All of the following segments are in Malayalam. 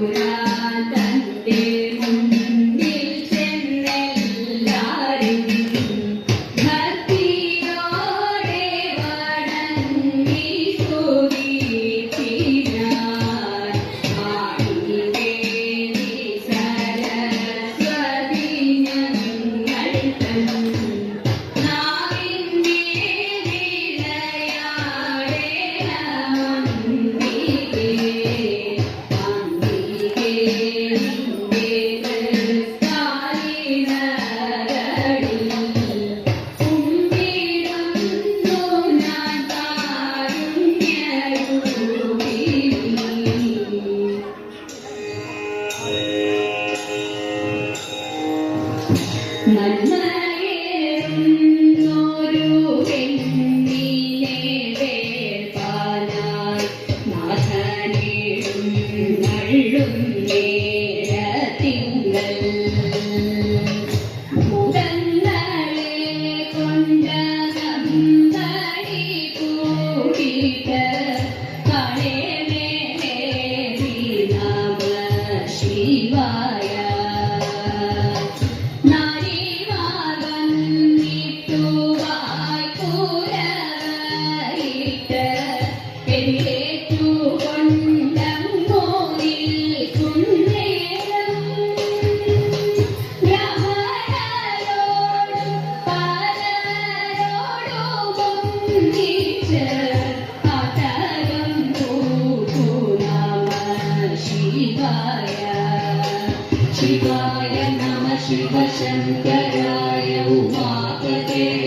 തമ്പുരാൻ തന്റെ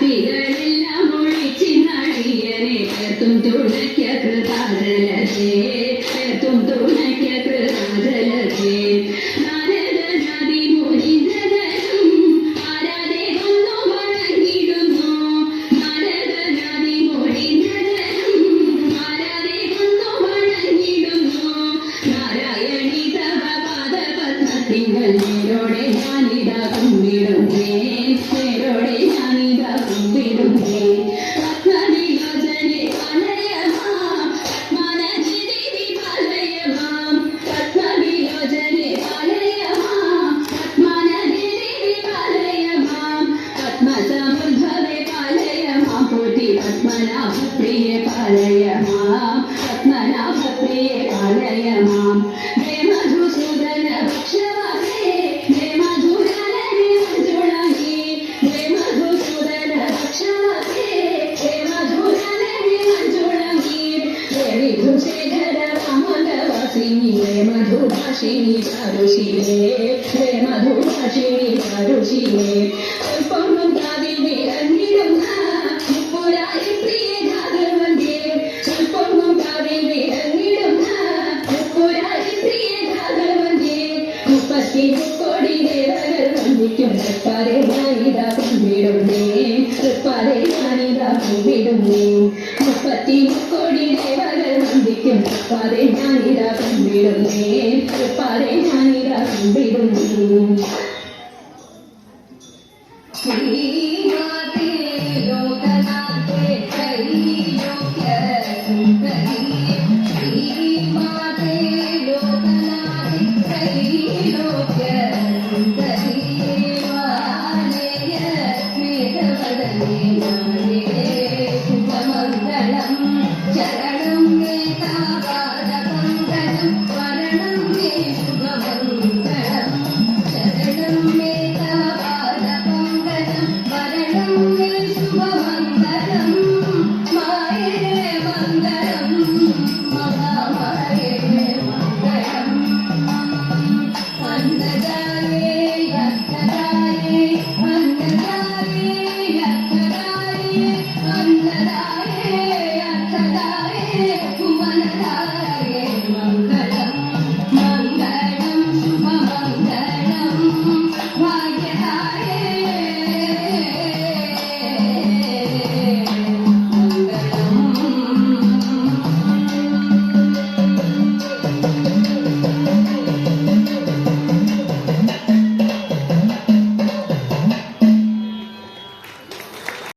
തിരളെല്ലാം ഒഴിച്ച് നടിയനെ ചേർത്തും തുണയ്ക്ക കൃതാജലേ ചേർത്തും തുണയ്ക്ക കൃതാജലേ നാരദ നദി മുരിന്തതും ആരാധെ വന്നു വഴങ്ങിടുന്നു നാരദ നദി മുരിന്തതും ആരാധെ വന്നു വഴങ്ങിടുന്നു നാരായണി തവ പാദപത്മത്തിങ്കൽ നേരോടെ ഞാനിതാ കുമ്പിടുന്നേ पतये पालय माँ पद्मनाभ प्रिये पालय माँ हे मधुसूदन भक्षवाहे हे मधुरन हे मधुराहि हे मधुसूदन भक्षवाहे हे मधुरन हे मधुराहि हे विधुशेखर वामनवासिनि हे मधुभाषिणि चारुषिणे हे मधुभाषिणि चारुषिणे अल्पमधु കൈവിടുന്നേൻ മുപ്പത്തി മുക്കോടി ദേവകൾ വന്ദിക്കും പാതെ ഞാനിതാ കണ്ടിടുന്നേൻ പാതെ ഞാനിതാ